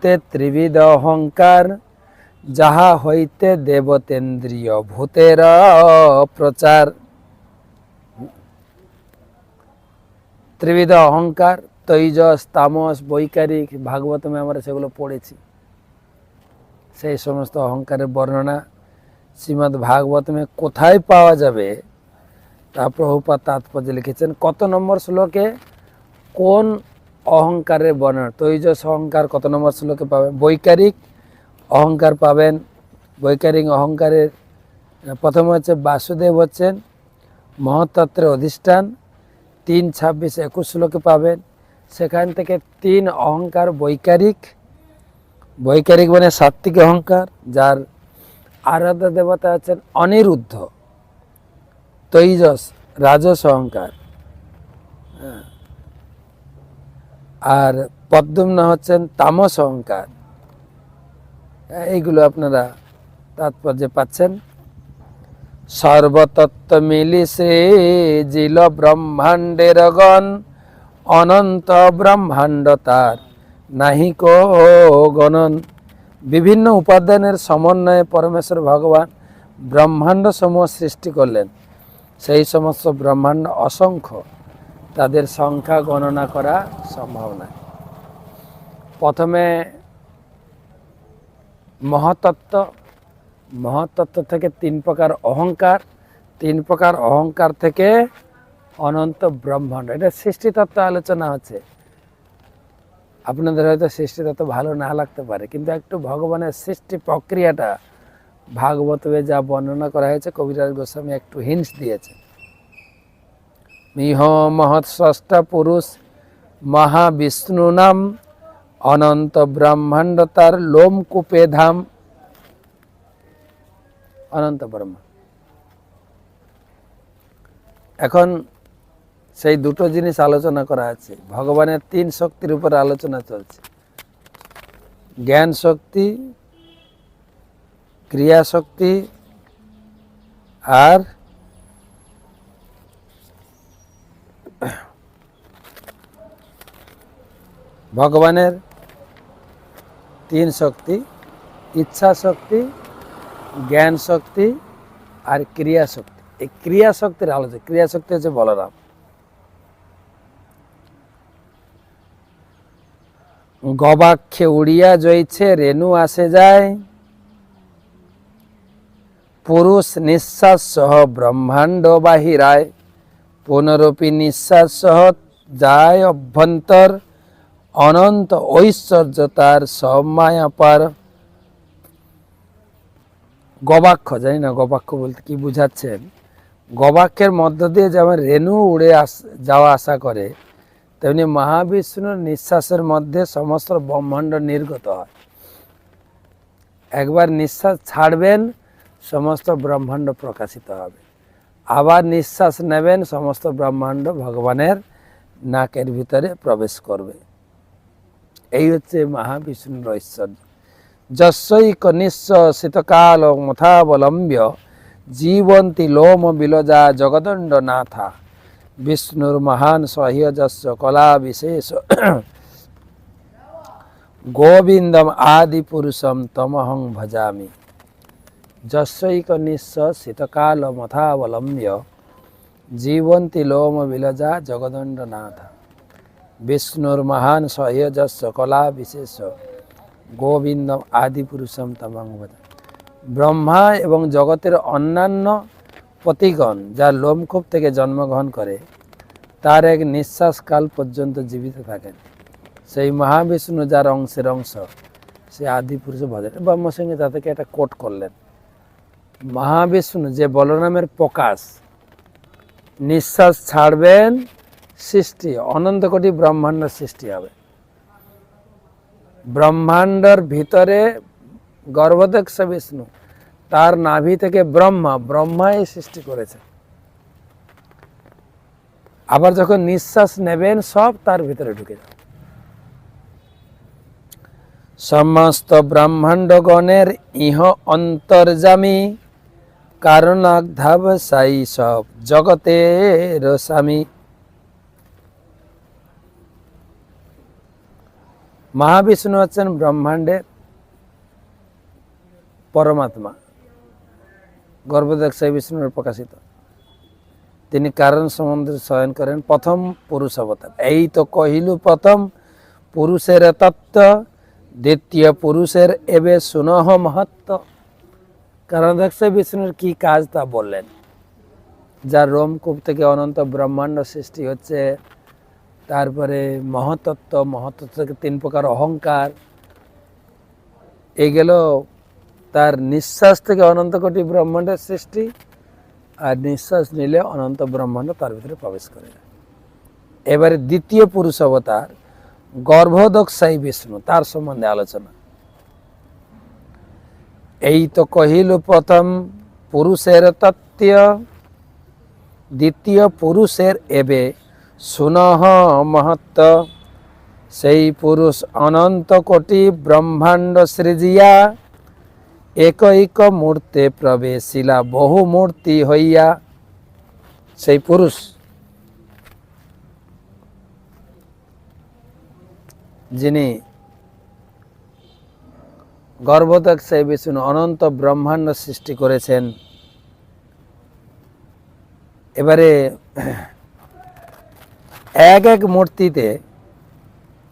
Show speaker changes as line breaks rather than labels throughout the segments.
হইতে ত্রিবিধ অহংকার, যাহা হইতে দেবতেন্দ্রীয় ভূতের প্রচার। ত্রিবিধ অহংকার, তৈজস, তামস, বৈকারিক ভাগবতমে আমরা সেগুলো পড়েছি। সেই সমস্ত অহংকারের বর্ণনা শ্রীমদ্ ভাগবতমে কোথায় পাওয়া যাবে? তা প্রভুপা তাৎপর্য লিখেছেন, কত নম্বর শ্লোকে? কোন অহংকারের বর্ণনা। তৈজস অহংকার কত নম্বর শ্লোকে পাবেন? বৈকারিক অহংকার পাবেন। বৈকারিক অহংকারের, প্রথম হচ্ছে বাসুদেব হচ্ছেন মহতত্ত্বের অধিষ্ঠান। তিন ছাব্বিশ একুশ শ্লোকে পাবেন। সেখান থেকে তিন অহংকার বৈকারিক। বৈকারিক মানে সাত্বিক অহংকার, যার আরাধ্য দেবতা হচ্ছেন অনিরুদ্ধ। তৈজস, রাজস অহংকার। হ্যাঁ। আর পদ্মম্ন হচ্ছেন তামস অহংকার। এইগুলো আপনারা তাৎপর্যে পাচ্ছেন। সর্বতত্ত্ব মিলি জিল ব্রহ্মাণ্ডের গণ, অনন্ত ব্রহ্মাণ্ড তার নাহি কো গণন। বিভিন্ন উপাদানের সমন্বয়ে পরমেশ্বর ভগবান ব্রহ্মাণ্ড সমূহ সৃষ্টি করলেন। সেই সমস্ত ব্রহ্মাণ্ড অসংখ্য। তাদের সংখ্যা গণনা করা সম্ভব নয়। প্রথমে মহাতত্ত্ব মহাতত্ত্ব থেকে তিন প্রকার অহংকার, তিন প্রকার অহংকার থেকে অনন্ত ব্রহ্মাণ্ড। এটা সৃষ্টিতত্ত্ব আলোচনা হচ্ছে। আপনাদের হয়তো সৃষ্টিতত্ত্ব ভালো না লাগতে পারে, কিন্তু একটু ভগবানের সৃষ্টি প্রক্রিয়াটা ভাগবতবে যা বর্ণনা করা হয়েছে, কবিরাজ গোস্বামী একটু হিন্স দিয়েছে মিহ মহৎ স্রষ্টা পুরুষ মহাবিষ্ণু নাম অনন্ত ব্রহ্মাণ্ড তার লোমকূপে ধাম। অনন্ত ব্রহ্ম। এখন সেই দুটো জিনিস আলোচনা করা আছে। ভগবানের তিন শক্তির উপর আলোচনা চলছে। জ্ঞান শক্তি ক্রিয়া শক্তি আর ভগবানের তিন শক্তি, ইচ্ছা শক্তি, জ্ঞান শক্তি আর ক্রিয়া শক্তি। এই ক্রিয়া শক্তির আলোচনা, ক্রিয়া শক্তি হচ্ছে বলরাম। গবাক্ষে উড়িয়া জইছে রেণু আসে যায়। পুরুষ নিঃশ্বাস সহ ব্রহ্মাণ্ড বাহিরায়। পুনরূপী নিঃশ্বাস সহ যায় অভ্যন্তর, অনন্ত ঐশ্বর্য তার সব মায়া গবাক্ষ, জানি না গবাক্ষ বলতে কি বুঝাচ্ছেন? গবাক্ষের মধ্য দিয়ে যেমন রেণু উড়ে আস, যাওয়া আশা করে, তেমনি মহাবিষ্ণুর নিঃশ্বাসের মধ্যে সমস্ত ব্রহ্মাণ্ড নির্গত হয়। একবার নিঃশ্বাস ছাড়বেন, সমস্ত ব্রহ্মাণ্ড প্রকাশিত হবে। আবার নিঃশ্বাস নেবেন সমস্ত ব্রহ্মাণ্ড ভগবানের নাকের ভিতরে প্রবেশ করবে। এই হচ্ছে মহাবিষ্ণুর ঐশ্বর্য। যশৈক নিঃস্ব শীতকাল মথাবলম্ব্য, জীবন্তী লোম বিলজা জগদণ্ড নাথা বিষ্ণুর মহান সহ্যযস্য কলা বিশেষ গোবিন্দম আদি পুরুষম তমহং ভজামি। যশৈক নিঃস্ব শীতকাল মথাবলম্ব্য জীবন্তী লোম বিলজা জগদণ্ড নাথ বিষ্ণুর মহান সহ্যযস্য কলা বিশেষ গোবিন্দম আদি পুরুষম তমং ব্রহ্মা এবং জগতের অন্যান্য পতিগণ যার লোমকূপ থেকে জন্মগ্রহণ করে, তার এক নিঃশ্বাসকাল পর্যন্ত জীবিত থাকেন। সেই মহাবিষ্ণু যার অংশের অংশ, সে আদি পুরুষ ভজন। ব্রহ্মসিংহ তা থেকে একটা কোট করলেন। মহাবিষ্ণু যে বলরামের প্রকাশ, নিঃশ্বাস ছাড়বেন, সৃষ্টি, অনন্ত কোটি ব্রহ্মাণ্ড সৃষ্টি হবে। ব্রহ্মাণ্ডর ভিতরে গর্ভদক্ষ বিষ্ণু, তার নাভি থেকে ব্রহ্মা, ব্রহ্মাই সৃষ্টি করেছে। আবার যখন নিঃশ্বাস নেবেন, সব তার ভিতরে ঢুকে যাবে। সমস্ত ব্রহ্মাণ্ডগণের ইহ অন্তর্জামী কারণাধাব সাই সব জগতের স্বামী। মহাবিষ্ণু হচ্ছেন ব্রহ্মাণ্ডের পরমাত্মা। গর্ভদক্ষায় বিষ্ণুর প্রকাশিত। তিনি কারণ সম্বন্ধে শয়ন করেন প্রথম পুরুষ অবতার। এই তো কহিলু প্রথম পুরুষের তত্ত্ব, দ্বিতীয় পুরুষের এবে সুনহ মহত্ব কারণ বিষ্ণুর কি কাজ তা বললেন। যার রোমকূপ থেকে অনন্ত ব্রহ্মাণ্ড সৃষ্টি হচ্ছে, তারপরে মহতত্ত্ব মহতত্ত্ব থেকে তিন প্রকার অহংকার। এই গেল তার নিঃশ্বাস থেকে অনন্ত কোটি ব্রহ্মাণ্ডের সৃষ্টি, আর নিঃশ্বাস নিলে অনন্ত ব্রহ্মাণ্ড তার ভিতরে প্রবেশ করে। এবারে দ্বিতীয় পুরুষ অবতার গর্ভদক্ষায়ী বিষ্ণু তার সম্বন্ধে আলোচনা। এই তো কহিল প্রথম পুরুষের তত্ত্ব দ্বিতীয় পুরুষের এবে। সুনহ মহত্ব সেই পুরুষ অনন্ত কোটি ব্রহ্মাণ্ড সৃজিয়া, একৈক মূর্তে প্রবেশিলা, বহু মূর্তি হইয়া। সেই পুরুষ। যিনি গর্ভতক সেই বিষ্ণু অনন্ত ব্রহ্মাণ্ড সৃষ্টি করেছেন। এবারে এক এক মূর্তিতে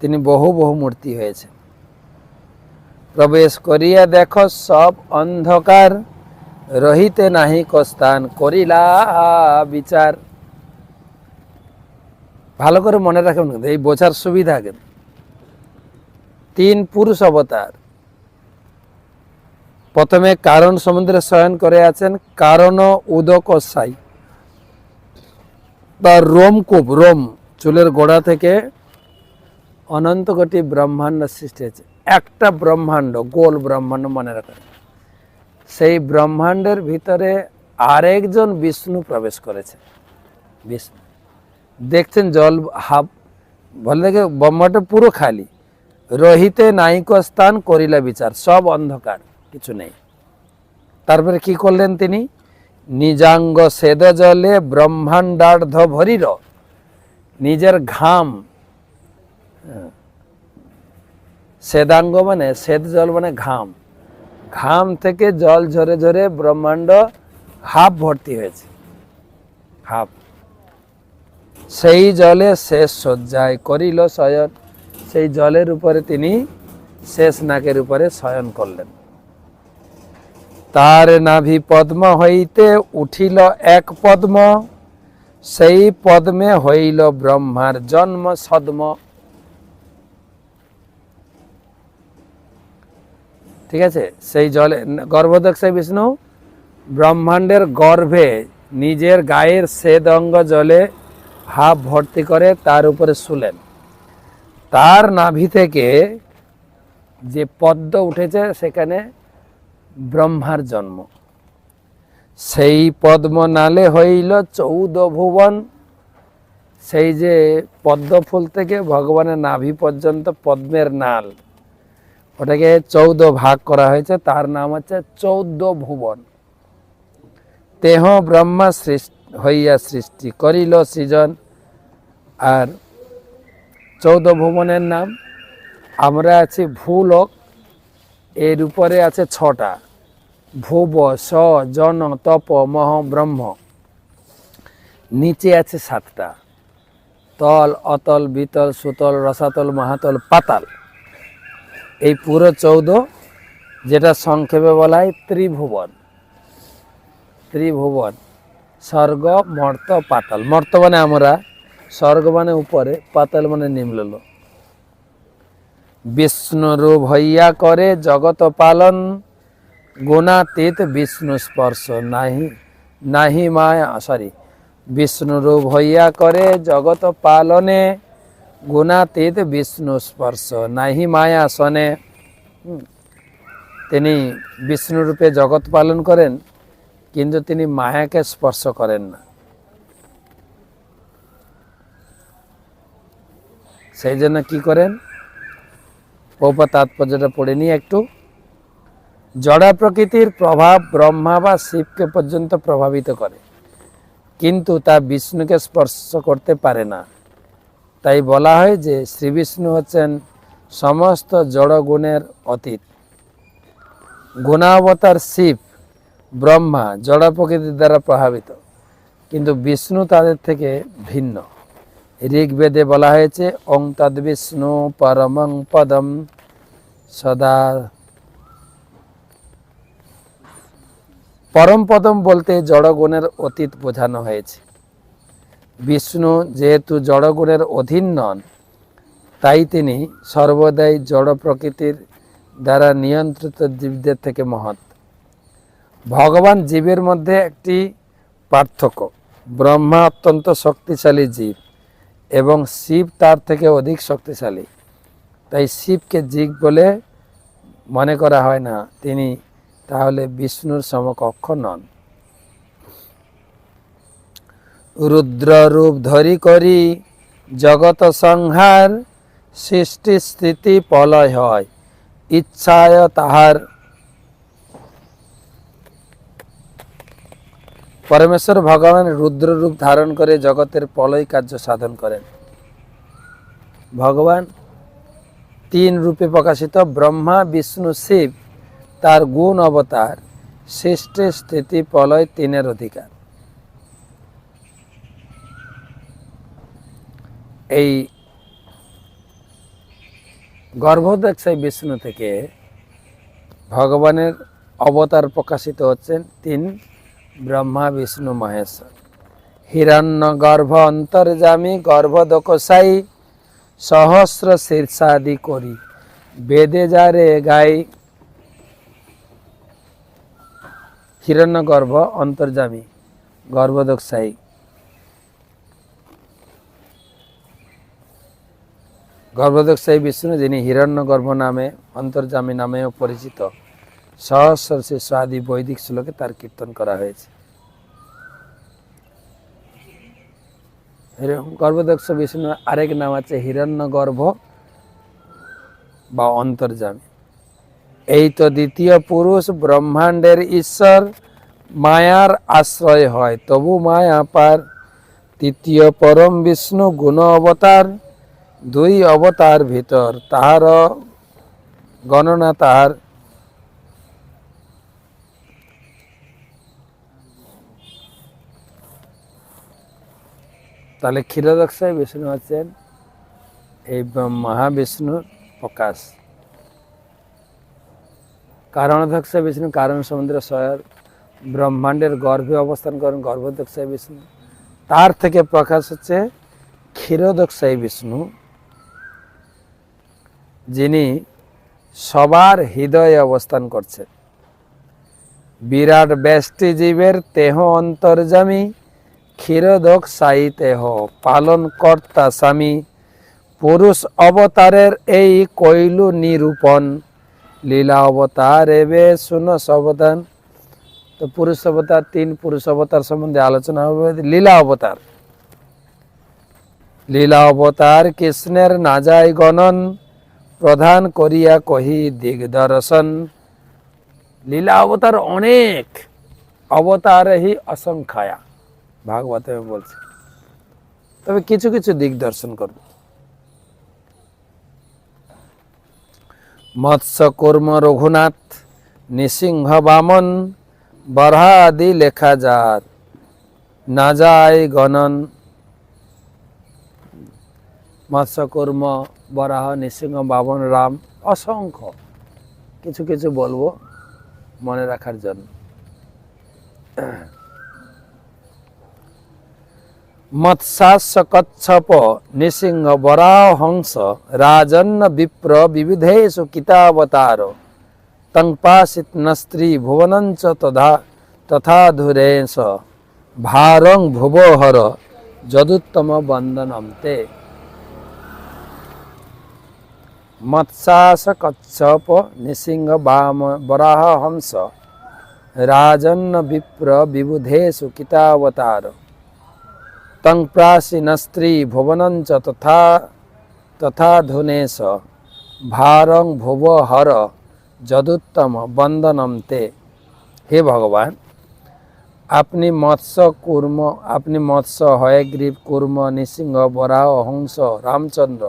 তিনি বহু বহু মূর্তি হয়েছে প্রবেশ করিয়া দেখো, সব অন্ধকার, রহিতে নাহি কস্থান, করিলা বিচার। ভালো করে মনে রাখুন কিন্তু, এই বোঝার সুবিধা তিন পুরুষ অবতার। প্রথমে কারণ সমুদ্রে শয়ন করে আছেন কারণ উদক সাই বা রোমকূপ রোম, চুলের গোড়া থেকে অনন্ত কোটি ব্রহ্মাণ্ড সৃষ্টি হয়েছে। একটা ব্রহ্মাণ্ড, গোল ব্রহ্মাণ্ড মনে রাখেন। সেই ব্রহ্মাণ্ডের ভিতরে আরেকজন বিষ্ণু প্রবেশ করেছে। বিষ্ণু। দেখছেন জল, হাব, বলে দেখে ব্রহ্মাণ্ড পুরো খালি। রহিতে নাইক স্থান করিলা বিচার, সব অন্ধকার। কিছু নেই। তারপরে কি করলেন তিনি? নিজাঙ্গ সেদ জলে ব্রহ্মাণ্ডার্ধ ভরির নিজের ঘাম হ্যাঁ, সেদাঙ্গ মানে সেদ জল মানে ঘাম। ঘাম থেকে জল ঝরে ঝরে ব্রহ্মাণ্ড হাফ ভর্তি হয়েছে। হাফ। সেই জলে শেষ শয্যায় করিল শয়ন। সেই জলের উপরে তিনি শেষ নাকের উপরে শয়ন করলেন। তার নাভি পদ্ম হইতে উঠিল এক পদ্ম, সেই পদ্মে হইল ব্রহ্মার জন্ম সদ্ম। ঠিক আছে? সেই জলে গর্ভদক্ষায় বিষ্ণু ব্রহ্মাণ্ডের গর্ভে নিজের গায়ের সেদ অঙ্গ জলে হাফ ভর্তি করে তার উপরে শুলেন। তার নাভি থেকে যে পদ্ম উঠেছে সেখানে ব্রহ্মার জন্ম। সেই পদ্ম নালে হইল চৌদ ভুবন। সেই যে পদ্ম ফুল থেকে ভগবানের নাভি পর্যন্ত পদ্মের নাল, ওটাকে চৌদ ভাগ করা হয়েছে, তার নাম হচ্ছে চৌদ্দ ভুবন। তেহ ব্রহ্মা সৃষ্টি, হইয়া সৃষ্টি করিল সৃজন। আর চৌদ্দ ভুবনের নাম, আমরা আছি ভূলোক। এর উপরে আছে ছটা। ভুব, স, জন, তপ, মহ, ব্রহ্ম। নিচে আছে সাতটা। তল, অতল, বিতল, সুতল, রসাতল, মহাতল, পাতাল। এই পুরো চৌদ যেটা সংক্ষেপে বলা হয় ত্রিভুবন। ত্রিভুবন, স্বর্গ, মর্ত, পাতাল। মর্ত মানে আমরা, স্বর্গ মানে উপরে, পাতাল মানে নিম্নল বিষ্ণুরূপ হইয়া করে জগত পালন গুণাতীত বিষ্ণু স্পর্শ নাহি নাহি মায়া সরি বিষ্ণুরূপ হইয়া করে জগত পালনে গুণাতীত বিষ্ণু স্পর্শ নাহি মায়া সনে। তিনি বিষ্ণুরূপে জগৎ পালন করেন, কিন্তু তিনি মায়াকে স্পর্শ করেন না সেই জন্য কি করেন পৌপা তাৎপর্যটা পড়ে নিয়ে একটু। জড়া প্রকৃতির প্রভাব ব্রহ্মা বা শিবকে পর্যন্ত প্রভাবিত করে। কিন্তু তা বিষ্ণুকে স্পর্শ করতে পারে না। তাই বলা হয় যে শ্রী বিষ্ণু হচ্ছেন সমস্ত জড় গুণের অতীত। গুণাবতার শিব ব্রহ্মা জড় প্রকৃতির দ্বারা প্রভাবিত। কিন্তু বিষ্ণু তাদের থেকে ভিন্ন। ঋগ্বেদে বলা হয়েছে, ওং তদ বিষ্ণু পরমং পদম সদা। পরম পদম বলতে জড়গুণের অতীত বোঝানো হয়েছে। বিষ্ণু যেহেতু জড়গুণের অধীন নন, তাই তিনি সর্বদাই জড় প্রকৃতির দ্বারা নিয়ন্ত্রিত জীবদের থেকে মহৎ। ভগবান জীবের মধ্যে একটি পার্থক্য, ব্রহ্মা অত্যন্ত শক্তিশালী জীব। এবং শিব তার থেকে অধিক শক্তিশালী। তাই শিবকে জিগ বলে মনে করা হয় না, তিনি তাহলে বিষ্ণুর সমকক্ষ নন। রুদ্র রূপ ধরি করি জগত সংহার, সৃষ্টি স্থিতি পলয় হয়, ইচ্ছায় তাহার পরমেশ্বর ভগবান রুদ্র রূপ ধারণ করে জগতের প্রলয় কার্য সাধন করেন। ভগবান তিন রূপে প্রকাশিত ব্রহ্মা, বিষ্ণু, শিব তার গুণ অবতার সৃষ্টি স্থিতি, প্রলয় তিনের অধিকার। এই গর্ভদক্ষায় বিষ্ণু থেকে ভগবানের অবতার প্রকাশিত হচ্ছেন তিন ব্রহ্মা, বিষ্ণু, মহেশ্বর। হিরণ্য গর্ভ অন্তর্জামী গর্ভদকসাই সহস্র শীর্ষাদি করি। বেদে যারে গাই হিরণ্য গর্ভ অন্তর্জামী গর্ভদকসাই গর্ভদক্ষায়ী বিষ্ণু যিনি হিরণ্যগর্ভ নামে অন্তর্জামী নামেও পরিচিত। সহস্র শিষ্য আদি বৈদিক শ্লোকে তার কীর্তন করা হয়েছে। গর্ভদক্ষ বিষ্ণু আরেক নাম আছে হিরণ্য গর্ভ বা অন্তর্জামী এই তো দ্বিতীয় পুরুষ ব্রহ্মাণ্ডের ঈশ্বর, মায়ার আশ্রয় হয়, তবু মায়া পার। তৃতীয় পরম বিষ্ণু গুণ অবতার, দুই অবতার ভিতর তাহার গণনা তাহার তাহলে ক্ষীরদক্ষায় বিষ্ণু আছেন এই মহাবিষ্ণুর প্রকাশ। কারণদক্ষায় বিষ্ণু কারণ সমুদ্র স্বয়র ব্রহ্মাণ্ডের গর্ভে অবস্থান করেন গর্ভদক্ষায় বিষ্ণু। তার থেকে প্রকাশ হচ্ছে ক্ষীরদক্ষায় বিষ্ণু, যিনি সবার হৃদয়ে অবস্থান করছেন। বিরাট ব্যষ্টি জীবের তেহ অন্তর্জামী ক্ষীরদক সাই তেহ পালন কর্তা স্বামী, পুরুষ অবতারের এই কৈলু নিরূপণ, লীলা অবতার এবে শুন অবদান তো পুরুষ অবতার, তিন পুরুষ অবতার সম্বন্ধে আলোচনা হবে, লীলা অবতার। লীলা অবতার কৃষ্ণের না যায় গণন, প্রধান করিয়া কহি দিগদর্শন। লীলা অবতার অনেক অবতারহি অসংখ্যায়া। ভাগবতে বলছে। তবে কিছু কিছু দিক দর্শন করব। মৎস্য কর্ম রঘুনাথ, নৃসিংহ বামন বরহা আদি লেখা যাত না যায় গণন। মৎস্যকর্ম বরাহ, নৃসিংহ বামন, রাম, অসংখ্য। কিছু কিছু বলব মনে রাখার জন্য। मत्सासकच्छप निसिंह वराहंस राजन्न विप्र विविधेषु कितावतार। तङ्पासित नस्त्री भुवनञ्च तथा तथा धुरेश भारं भुवोहर जदुत्तम वन्दनं ते। मत्सासकच्छप निसिंह वाम वराहंस राजन्न विप्र विबुधेषु कितावतार। তং প্রাসীন স্ত্রী ভুবনঞ্চ তথা তথা ধুনেশ ভারং ভুব হর যদুত্তম বন্দনম তে হে ভগবান, আপনি মৎস্য কুর্ম, আপনি মৎস্য হয়গ্রীব কুর্ম, নৃসিংহ বরাহ হংস রামচন্দ্র,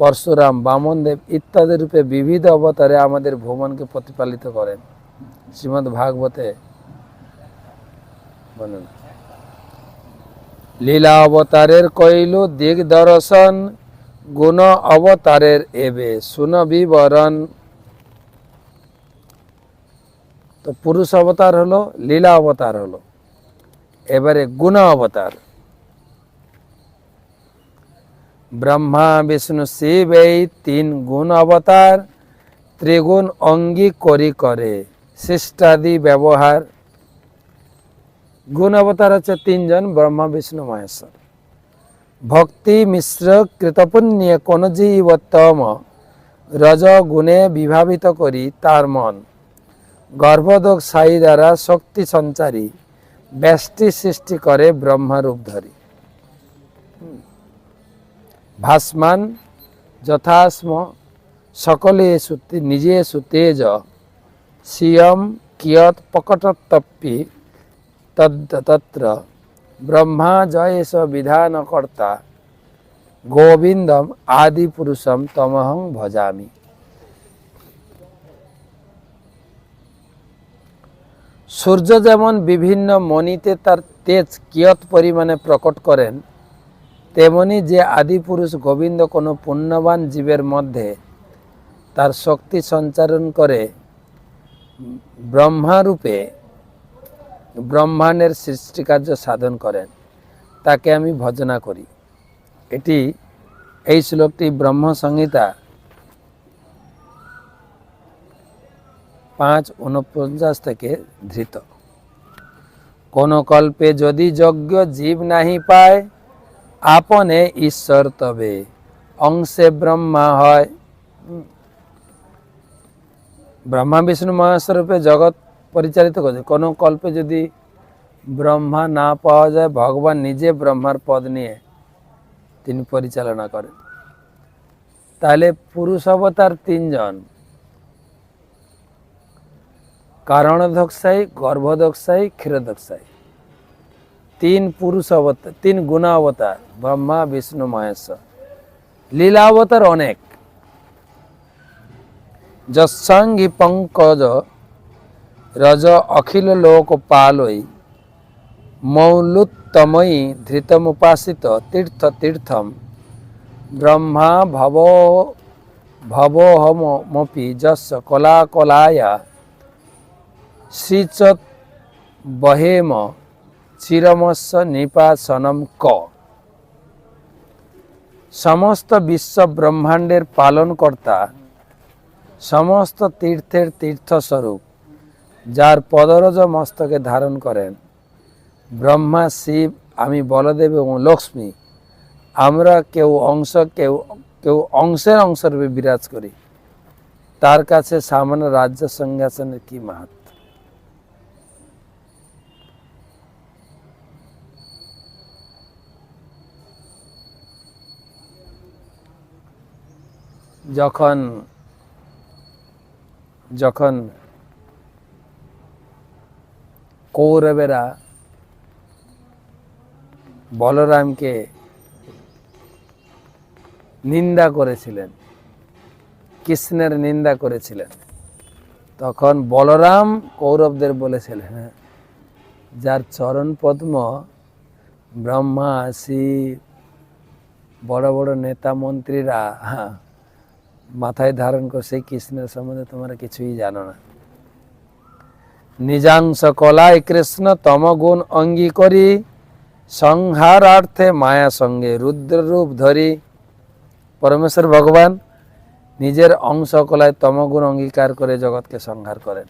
পরশুরাম, বামনদেব ইত্যাদি রূপে বিবিধ অবতারে আমাদের ভ্রমণকে প্রতিপালিত করেন। শ্রীমদ্ ভাগবতে বলুন। লীলা অবতারের কইল দিক দর্শন গুণ অবতারের এবে শুন বিবরণ। তো পুরুষ অবতার হলো লীলা অবতার হলো। এবারে গুণ অবতার। ব্রহ্মা, বিষ্ণু, শিব এই তিন গুণ অবতার, ত্রিগুণ অঙ্গী করি করে, সৃষ্টাদি ব্যবহার। গুণ অবতার হচ্ছে তিনজন, ব্রহ্মা, বিষ্ণু, মহেশ্বর। ভক্তি মিশ্র কৃতপুণ্যে কোন জীবতম রজ গুণে বিভাবিত করি তার মন। গর্ভদোগ সাই দ্বারা শক্তি সঞ্চারী, ব্যষ্টি সৃষ্টি করে ব্রহ্মরূপ ধরি। ভাসমান যথাস্ম, সকলে সুতি, নিজে সুতেজ, সিয়ম কিয়ৎ প্রকটতপ্পি তদ্দ তত্র ব্রহ্মা জয়েশ বিধানকর্তা গোবিন্দম আদি পুরুষম তমহং ভজামি সূর্য যেমন বিভিন্ন মণিতে তার তেজ কিয়ত পরিমাণে প্রকট করেন, তেমনি যে আদি পুরুষ গোবিন্দ কোনো পুণ্যবান জীবের মধ্যে তার শক্তি সঞ্চারণ করে, ব্রহ্মারূপে ব্রহ্মাণ্ডের সৃষ্টিকার্য সাধন করেন। তাকে আমি ভজনা করি। এটি, এই শ্লোকটি ব্রহ্ম সংহিতা পাঁচ উনপঞ্চাশ থেকে ধৃত। কোন কল্পে যদি যজ্ঞ জীব নাহি পায়, আপনে ঈশ্বর তবে, অংশে ব্রহ্মা হয়। ব্রহ্মা, বিষ্ণু, মহেশ্বর রূপে জগৎ পরিচালিত করছে। কোনো কল্পে যদি ব্রহ্মা না পাওয়া যায়, ভগবান নিজে ব্রহ্মার পদ নিয়ে তিনি পরিচালনা করেন। তাহলে পুরুষ অবতার তিনজন। কারণদক্ষাই গর্ভদক্ষাই ক্ষীরদক্ষাই তিন পুরুষ অবতার, তিন গুণ অবতার, ব্রহ্মা, বিষ্ণু, মহেশ্বর। লীলা অবতার অনেক। যৎসাঙ্গী পঙ্কজ রজ অখিল লোক পালই মৌলুত্তময়ী ধৃতমুপাসিত তীর্থ তীর্থম। ব্রহ্মা ভব ভবোহমপি যস্য কলা কলায়া শ্রীচত বহেম চিরমস্য নিপাসনম ক। সমস্ত বিশ্ব ব্রহ্মাণ্ডের পালনকর্তা, সমস্ত তীর্থের তীর্থস্বরূপ। যার পদরজ মস্তকে ধারণ করেন। ব্রহ্মা, শিব, আমি বলদেব এবং লক্ষ্মী। আমরা কেউ অংশ, কেউ কেউ অংশের অংশরূপে বিরাজ করি। তার কাছে সামান্য রাজ্য সিংহাসনের কি মাহাত্ম যখন যখন কৌরবেরা বলরামকে নিন্দা করেছিলেন কৃষ্ণের নিন্দা করেছিলেন। তখন বলরাম কৌরবদের বলেছিলেন হ্যাঁ, যার চরণ পদ্ম ব্রহ্মা শিব বড় বড় নেতা মন্ত্রীরা হ্যাঁ, মাথায় ধারণ করে সেই কৃষ্ণের সম্বন্ধে তোমরা কিছুই জানো না। নিজাংশ কলায় কৃষ্ণ তমগুণ অঙ্গী করি সংহারার্থে মায়া সঙ্গে রুদ্ররূপ ধরি। পরমেশ্বর ভগবান নিজের অংশ কলায় তমগুণ অঙ্গীকার করে জগৎকে সংহার করেন।